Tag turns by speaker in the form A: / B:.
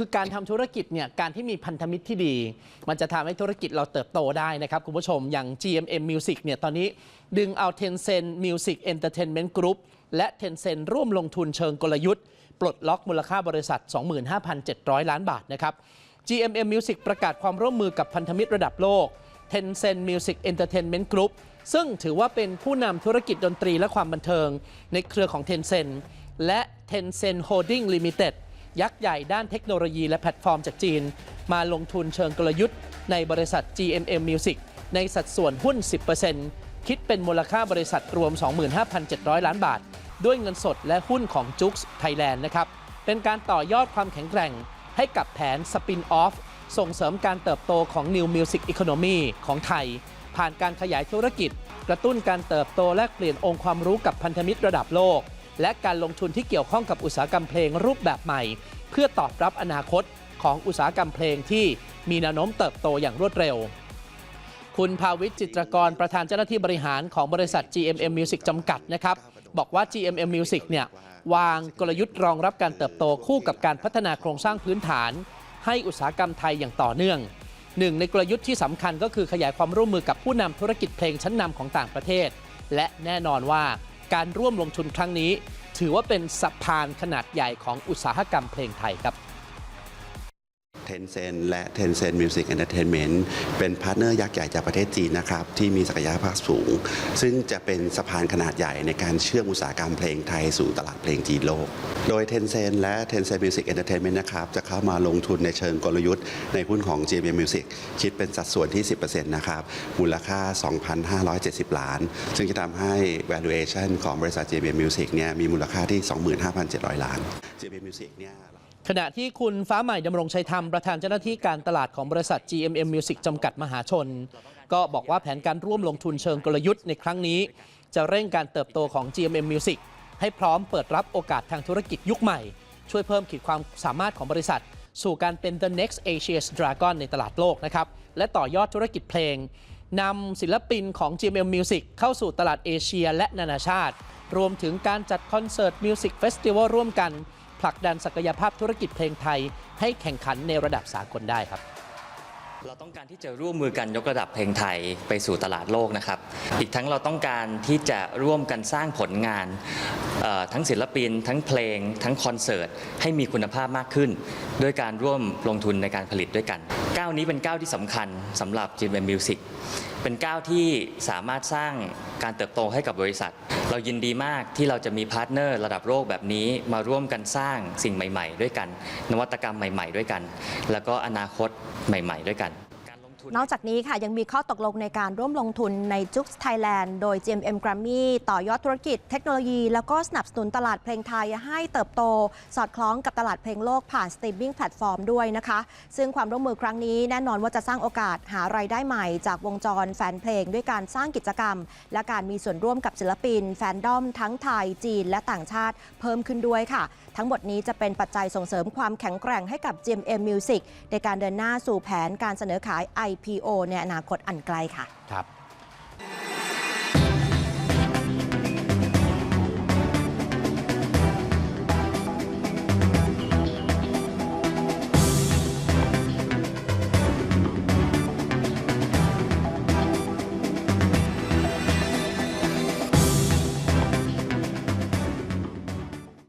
A: คือการทำธุรกิจเนี่ยการที่มีพันธมิตรที่ดี มันจะทำให้ธุรกิจเราเติบโตได้นะครับคุณผู้ชมอย่าง GMM Music เนี่ยตอนนี้ดึงเอา Tencent Music Entertainment Group และ Tencent ร่วมลงทุนเชิงกลยุทธ์ ปลดล็อกมูลค่าบริษัท 25,700 ล้านบาทนะครับ GMM Music ประกาศความร่วมมือกับพันธมิตรระดับโลก Tencent Music Entertainment Group ซึ่งถือว่าเป็นผู้นำธุรกิจดนตรีและความบันเทิง ในเครือของ Tencent และ Tencent Holding Limited ยักษ์ใหญ่ด้านเทคโนโลยีและแพลตฟอร์มจากจีน มาลงทุนเชิงกลยุทธ์ ในบริษัท GMM Music ในสัดส่วนหุ้น 10%คิดเป็นมูลค่าบริษัทรวม 25,700 ล้านบาท ด้วยเงินสดและหุ้นของ Jux Thailand นะครับ เป็นการต่อยอดความแข็งแกร่ง ให้กับแผนสปินออฟส่งเสริมการเติบโตของ New Music Economy ของไทย ผ่านการขยายธุรกิจ กระตุ้นการเติบโตและเปลี่ยนองค์ความรู้กับพันธมิตรระดับโลก และการลงทุนที่เกี่ยวข้องกับอุตสาหกรรมเพลงรูปแบบใหม่ เพื่อตอบรับอนาคตของอุตสาหกรรมเพลงที่มีแนวโน้มเติบโตอย่างรวดเร็ว คุณภาวิทจิตรกรประธานเจ้าหน้าที่บริหารของบริษัท GMM Music จำกัดนะครับบอกว่า GMM Music เนี่ยวางกลยุทธ์รองรับการเติบโตคู่กับการพัฒนาโครงสร้างพื้นฐาน ให้อุตสาหกรรมไทยอย่างต่อเนื่องหนึ่งในกลยุทธ์ที่สำคัญก็คือขยายความร่วมมือกับผู้นำธุรกิจเพลงชั้นนำของต่างประเทศ และแน่นอนว่า การร่วมลงทุนครั้งนี้ ถือว่าเป็นสะพานขนาดใหญ่ของอุตสาหกรรมเพลงไทยครับ
B: Tencent และ Tencent Music Entertainment เป็นพาร์ทเนอร์ยักษ์ใหญ่จากประเทศจีนนะครับ ที่มีศักยภาพสูง ซึ่งจะเป็นสะพานขนาดใหญ่ในการเชื่อมอุตสาหกรรมเพลงไทยสู่ตลาดเพลงจีนโลก โดย Tencent และ Tencent Music Entertainment นะครับ จะเข้ามาลงทุนในเชิงกลยุทธ์ในหุ้นของ JM Music คิดเป็นสัดส่วนที่ 10%นะครับ มูลค่า 2,570 ล้าน ซึ่งจะทำให้ valuation ของบริษัท JM Music เนี่ยมีมูลค่าที่ 25,700 ล้าน JM Music เนี่ย
A: ขณะที่คุณฟ้าใหม่ดำรงชัยธรรม ประธานเจ้าหน้าที่การตลาดของบริษัท GMM Music จำกัดมหาชน ก็บอกว่าแผนการร่วมลงทุนเชิงกลยุทธ์ในครั้งนี้ จะเร่งการเติบโตของ GMM Music ให้พร้อมเปิดรับโอกาสทางธุรกิจยุคใหม่ ช่วยเพิ่มขีดความสามารถของบริษัท สู่การเป็น the next Asia's Dragon ในตลาดโลกนะครับ และต่อยอดธุรกิจเพลงนำศิลปินของ GMM Music เข้าสู่ตลาดเอเชียและนานาชาติ รวมถึงการจัดคอนเสิร์ตมิวสิกเฟสติวัลร่วมกัน ผลักดันศักยภาพธุรกิจเพลงไทย ให้แข่งขันในระดับสากลได้ครับ
C: เราต้องการที่จะร่วมมือกันยกระดับเพลงไทยไปสู่ตลาดโลกนะครับ อีกทั้งเราต้องการที่จะร่วมกันสร้างผลงานเอ่อทั้งศิลปิน ทั้งเพลง ทั้งคอนเสิร์ตให้มีคุณภาพมากขึ้น ด้วยการร่วมลงทุนในการผลิตด้วยกัน ก้าวนี้เป็นก้าวที่สำคัญสำหรับ GMM Music เป็นก้าวที่สามารถสร้างการเติบโตให้กับบริษัท เรายินดีมากที่เราจะมีพาร์ทเนอร์ระดับโลกแบบนี้มาร่วมกันสร้างสิ่งใหม่ ๆ ด้วยกัน นวัตกรรมใหม่ ๆ ด้วยกัน แล้วก็อนาคตใหม่ ๆ ด้วยกัน
D: นอกจากนี้ค่ะยังมีข้อตกลงในการร่วมลงทุนในจุ๊กไทยแลนด์โดย GMM Grammy ต่อยอดธุรกิจเทคโนโลยี แล้วก็สนับสนุนตลาดเพลงไทยให้เติบโต สอดคล้องกับตลาดเพลงโลกผ่านสตรีมมิ่งแพลตฟอร์มด้วยนะคะ ซึ่งความร่วมมือครั้งนี้แน่นอนว่าจะสร้างโอกาสหารายได้ใหม่ จากวงจรแฟนเพลงด้วยการสร้างกิจกรรม และการมีส่วนร่วมกับศิลปิน แฟนดอมทั้งไทยจีน และต่างชาติเพิ่มขึ้นด้วยค่ะ ทั้งหมดนี้จะเป็นปัจจัยส่งเสริมความแข็งแกร่งให้กับ GMM Music ในการเดินหน้าสู่แผนการเสนอขาย IPO ในอนาคตอันไกลค่ะ
A: ครับ